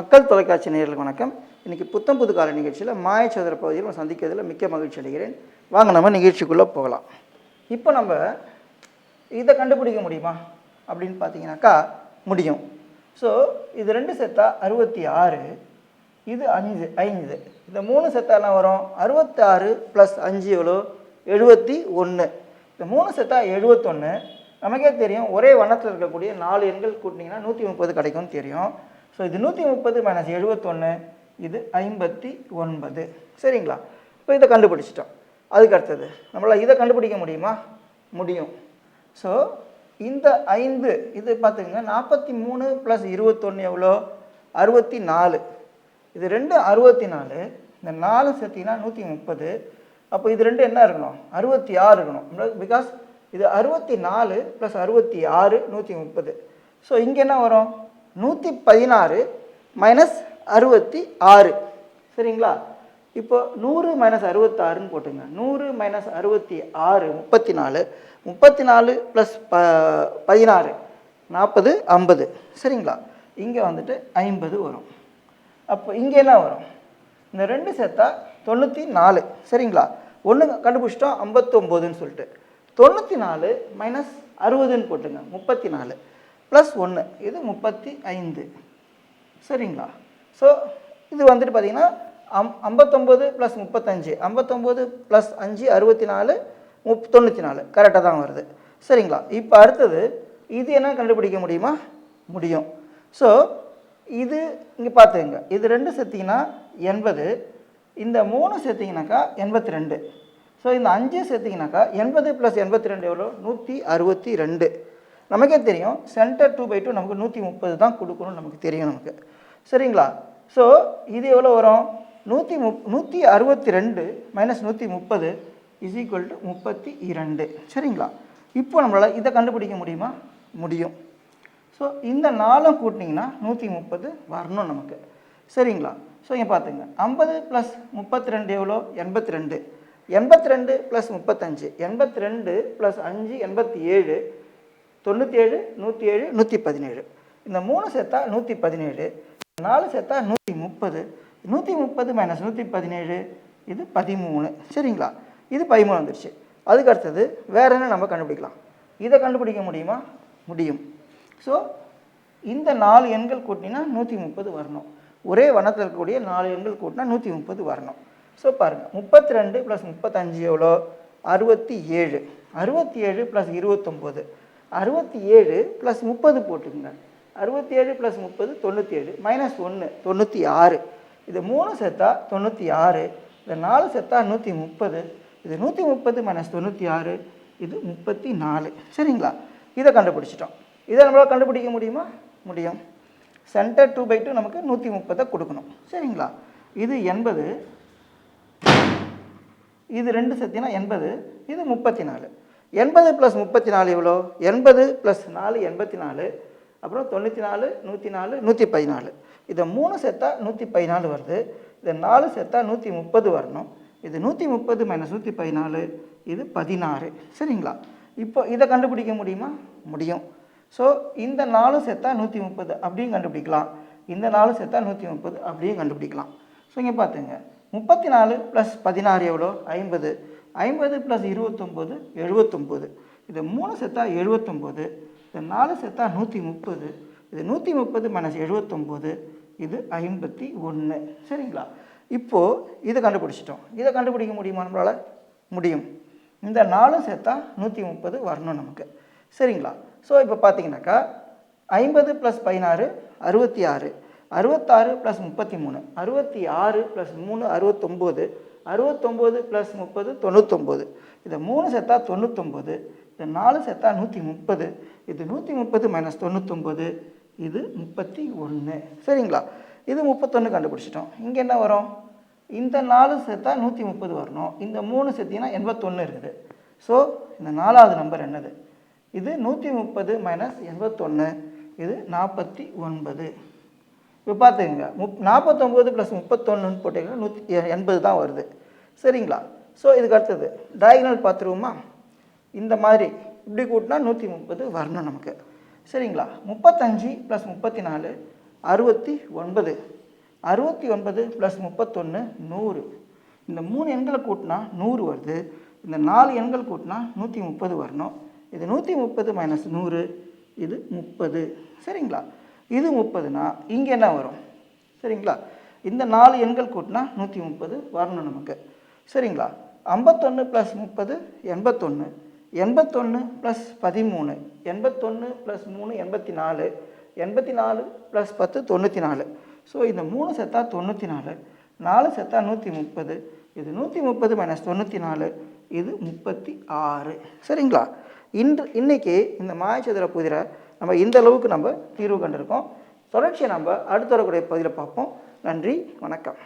மக்கள் தொலைக்காட்சி நேயர்களுக்கு வணக்கம். இன்றைக்கி புத்தம் புது கால நிகழ்ச்சியில் மாயச்சதுர பகுதியில் நம்ம சந்திக்கிறதுல மிக்க மகிழ்ச்சி அடைகிறேன். வாங்க நம்ம நிகழ்ச்சிக்குள்ளே போகலாம். இப்போ நம்ம இதை கண்டுபிடிக்க முடியுமா? அப்படின்னு பார்த்தீங்கன்னாக்கா முடியும். ஸோ இது ரெண்டு செத்தா அறுபத்தி ஆறு இது அஞ்சு ஐந்து. இந்த மூணு செத்தாலாம் வரும்? அறுபத்தாறு ப்ளஸ் அஞ்சு எவ்வளோ எழுபத்தி ஒன்று. இந்த மூணு செத்தா எழுபத்தொன்று நமக்கே தெரியும் ஒரே வண்ணத்தில் இருக்கக்கூடிய நாலு எண்கள் கூட்டினீங்கன்னா நூற்றி முப்பது கிடைக்கும்னு தெரியும். ஸோ இது நூற்றி முப்பது மைனஸ் எழுபத்தொன்று இது ஐம்பத்தி ஒன்பது. சரிங்களா? இப்போ இதை கண்டுபிடிச்சிட்டோம். அதுக்கு அடுத்தது நம்மளால் இதை கண்டுபிடிக்க முடியுமா? முடியும். ஸோ இந்த ஐந்து இது பார்த்துக்கங்க நாற்பத்தி மூணு ப்ளஸ் இருபத்தொன்று எவ்வளோ? அறுபத்தி நாலு. இது ரெண்டு அறுபத்தி நாலு இந்த நாலு சேர்த்திங்கன்னா நூற்றி முப்பது. அப்போ இது ரெண்டு என்ன இருக்கணும்? அறுபத்தி ஆறு இருக்கணும். பிகாஸ் இது அறுபத்தி நாலு ப்ளஸ் அறுபத்தி ஆறு நூற்றி முப்பது. ஸோ இங்கே என்ன வரும்? நூற்றி பதினாறு மைனஸ் அறுபத்தி ஆறு. சரிங்களா? இப்போ நூறு மைனஸ் அறுபத்தாறுன்னு போட்டுங்க. நூறு மைனஸ் அறுபத்தி ஆறு முப்பத்தி நாலு. முப்பத்தி நாலு ப்ளஸ் ப பதினாறு நாற்பது ஐம்பது. சரிங்களா? இங்கே வந்துட்டு ஐம்பது வரும். அப்போ இங்கே என்ன வரும்? இந்த ரெண்டு சேர்த்தா தொண்ணூற்றி நாலு. சரிங்களா? ஒன்று கண்டுபிடிச்சிட்டோம் ஐம்பத்தொம்போதுன்னு சொல்லிட்டு. தொண்ணூற்றி நாலு மைனஸ் அறுபதுன்னு போட்டுங்க. முப்பத்தி நாலு. ப்ளஸ் ஒன்று இது முப்பத்தி ஐந்து. சரிங்களா? ஸோ இது வந்துட்டு பார்த்தீங்கன்னா அம் ஐம்பத்தொம்போது ப்ளஸ் முப்பத்தஞ்சு. ஐம்பத்தொம்போது ப்ளஸ் அஞ்சு அறுபத்தி நாலு முப் தொண்ணூற்றி நாலு கரெக்டாக தான் வருது. சரிங்களா? இப்போ அடுத்தது இது என்ன கண்டுபிடிக்க முடியுமா? முடியும். ஸோ இது இங்கே பார்த்துங்க இது ரெண்டு சேர்த்திங்கன்னா எண்பது. இந்த மூணு சேர்த்திங்கனாக்கா எண்பத்தி ரெண்டு. ஸோ இந்த அஞ்சு சேர்த்திங்கனாக்கா எண்பது ப்ளஸ் எண்பத்தி ரெண்டு எவ்வளோ நூற்றி அறுபத்தி ரெண்டு. நமக்கே தெரியும். சென்டர் டூ பை டூ நமக்கு நூற்றி முப்பது தான் கொடுக்கணும்னு நமக்கு தெரியும் நமக்கு. சரிங்களா? ஸோ இது எவ்வளோ வரும்? நூற்றி முப் நூற்றி அறுபத்தி ரெண்டு மைனஸ் நூற்றி முப்பது இஸ் ஈக்குவல் டு முப்பத்தி இரண்டு. சரிங்களா? இப்போ நம்மளால் இதை கண்டுபிடிக்க முடியுமா? முடியும். ஸோ இந்த நாளும் கூட்டினீங்கன்னா நூற்றி முப்பது வரணும் நமக்கு. சரிங்களா? ஸோ இங்கே பார்த்துங்க ஐம்பது ப்ளஸ் முப்பத்தி ரெண்டு எவ்வளோ? எண்பத்தி ரெண்டு. எண்பத்தி ரெண்டு ப்ளஸ் முப்பத்தஞ்சு. எண்பத்தி ரெண்டு ப்ளஸ் அஞ்சு எண்பத்தி ஏழு. தொண்ணூற்றி ஏழு நூற்றி ஏழு நூற்றி பதினேழு இந்த மூணு சேர்த்தா நூற்றி பதினேழு நாலு சேர்த்தா நூற்றி முப்பது நூற்றி முப்பது மைனஸ் நூற்றி பதினேழு இது பதிமூணு. சரிங்களா? இது பதிமூணு வந்துருச்சு. அதுக்கு அடுத்தது வேறு என்ன நம்ம கண்டுபிடிக்கலாம்? இதை கண்டுபிடிக்க முடியுமா? முடியும். ஸோ இந்த நாலு எண்கள் கூட்டினா நூற்றி முப்பது வரணும். ஒரே வண்ணத்தில் இருக்கக்கூடிய நாலு எண்கள் கூட்டினா நூற்றி முப்பது வரணும். ஸோ பாருங்கள் முப்பத்தி ரெண்டு ப்ளஸ் முப்பத்தஞ்சு எவ்வளோ? அறுபத்தி ஏழு. அறுபத்தி ஏழு ப்ளஸ் இருபத்தொம்போது. அறுபத்தி ஏழு ப்ளஸ் முப்பது போட்டுக்குங்க. அறுபத்தி ஏழு ப்ளஸ் முப்பது தொண்ணூற்றி ஏழு. மைனஸ் ஒன்று தொண்ணூற்றி ஆறு. இது மூணு செத்தா தொண்ணூற்றி ஆறு. இந்த நாலு செத்தா நூற்றி முப்பது. இது நூற்றி முப்பது மைனஸ் தொண்ணூற்றி ஆறு இது முப்பத்தி நாலு. சரிங்களா? இதை கண்டுபிடிச்சிட்டோம். இதை நம்மளால் கண்டுபிடிக்க முடியுமா? முடியும். சென்டர் டூ பை டூ நமக்கு நூற்றி முப்பதை கொடுக்கணும். சரிங்களா? இது எண்பது. இது ரெண்டு சத்தினா எண்பது. இது முப்பத்தி நாலு. எண்பது ப்ளஸ் முப்பத்தி நாலு எவ்வளோ? எண்பது ப்ளஸ் நாலு எண்பத்தி நாலு. அப்புறம் தொண்ணூற்றி நாலு நூற்றி நாலு நூற்றி பதினாலு. இதை மூணு சேர்த்தா நூற்றி பதினாலு வருது. இதை நாலு சேர்த்தா நூற்றி முப்பது வரணும். இது நூற்றி முப்பது மைனஸ் நூற்றி பதினாலு இது பதினாறு. சரிங்களா? இப்போ இதை கண்டுபிடிக்க முடியுமா? முடியும். ஸோ இந்த நாலு சேர்த்தா நூற்றி முப்பது அப்படியும் கண்டுபிடிக்கலாம். இந்த நாலு சேர்த்தா நூற்றி முப்பது அப்படியும் கண்டுபிடிக்கலாம். ஸோ இங்கே பார்த்துங்க முப்பத்தி நாலு ப்ளஸ் பதினாறு எவ்வளோ? ஐம்பது. ஐம்பது ப்ளஸ் இருபத்தொம்போது எழுபத்தொம்போது. இது மூணு செத்தா எழுபத்தொம்போது இது நாலு செத்தா நூற்றி முப்பது இது நூற்றி முப்பது மைனஸ் எழுபத்தொம்போது இது ஐம்பத்தி ஒன்று சரிங்களா? இப்போது இதை கண்டுபிடிச்சிட்டோம். இதை கண்டுபிடிக்க முடியுமா நம்மளால்? முடியும். இந்த நாலும் சேர்த்தா நூற்றி முப்பது வரணும் நமக்கு. சரிங்களா? ஸோ இப்போ பார்த்தீங்கன்னாக்கா ஐம்பது ப்ளஸ் பதினாறு அறுபத்தி ஆறு. அறுபத்தாறு ப்ளஸ் முப்பத்தி மூணு அறுபத்தி ஆறு ப்ளஸ் மூணு அறுபத்தொம்போது அறுபத்தொம்போது ப்ளஸ் முப்பது தொண்ணூத்தொம்போது. இதை மூணு செத்தா தொண்ணூத்தொம்போது இது நாலு செத்தா நூற்றி முப்பது இது நூற்றி முப்பது மைனஸ் தொண்ணூத்தொம்போது இது முப்பத்தி ஒன்று சரிங்களா? இது முப்பத்தொன்று கண்டுபிடிச்சிட்டோம். இங்கே என்ன வரும்? இந்த நாலு செத்தா நூற்றி முப்பது வரணும். இந்த மூணு சேர்த்திங்கன்னா எண்பத்தொன்று இருக்குது. ஸோ இந்த நாலாவது நம்பர் என்னது? இது நூற்றி முப்பது மைனஸ் எண்பத்தொன்று இது நாற்பத்தி ஒன்பது. இப்போ பார்த்துக்கங்க முப் நாற்பத்தொம்போது ப்ளஸ் முப்பத்தொன்றுன்னு போட்டிங்கன்னா நூற்றி எண்பது தான் வருது. சரிங்களா? ஸோ இதுக்கு அடுத்தது டயக்னல் பார்த்துருவோமா? இந்த மாதிரி இப்படி கூட்டினா நூற்றி முப்பது வரணும் நமக்கு. சரிங்களா? முப்பத்தஞ்சு ப்ளஸ் முப்பத்தி நாலு அறுபத்தி ஒன்பது அறுபத்தி ஒன்பது ப்ளஸ் முப்பத்தொன்று நூறு. இந்த மூணு எண்களை கூட்டினா நூறு வருது. இந்த நாலு எண்கள் கூட்டினா நூற்றி முப்பது வரணும். இது நூற்றி முப்பது மைனஸ் நூறு இது முப்பது. சரிங்களா? இது முப்பதுனா இங்கே என்ன வரும்? சரிங்களா? இந்த நாலு எண்கள் கூட்டினா நூற்றி முப்பது வரணும் நமக்கு. சரிங்களா? ஐம்பத்தொன்று ப்ளஸ் முப்பது எண்பத்தொன்று எண்பத்தொன்று ப்ளஸ் பதிமூணு. எண்பத்தொன்று ப்ளஸ் மூணு எண்பத்தி நாலு எண்பத்தி நாலு ப்ளஸ் பத்து தொண்ணூற்றி நாலு ஸோ இந்த மூணு செத்தா தொண்ணூற்றி நாலு நாலு செத்தா நூற்றி முப்பது. இது நூற்றி முப்பது மைனஸ் தொண்ணூற்றி நாலு இது முப்பத்தி ஆறு. சரிங்களா? இன்று இன்றைக்கி இந்த மாயச்சதுர புதிரை நம்ம இந்த அளவுக்கு நம்ம தீர்வு கண்டிருக்கோம். தொடர்ச்சியை நம்ம அடுத்த வரக்கூடிய பகுதியில் பார்ப்போம். நன்றி வணக்கம்.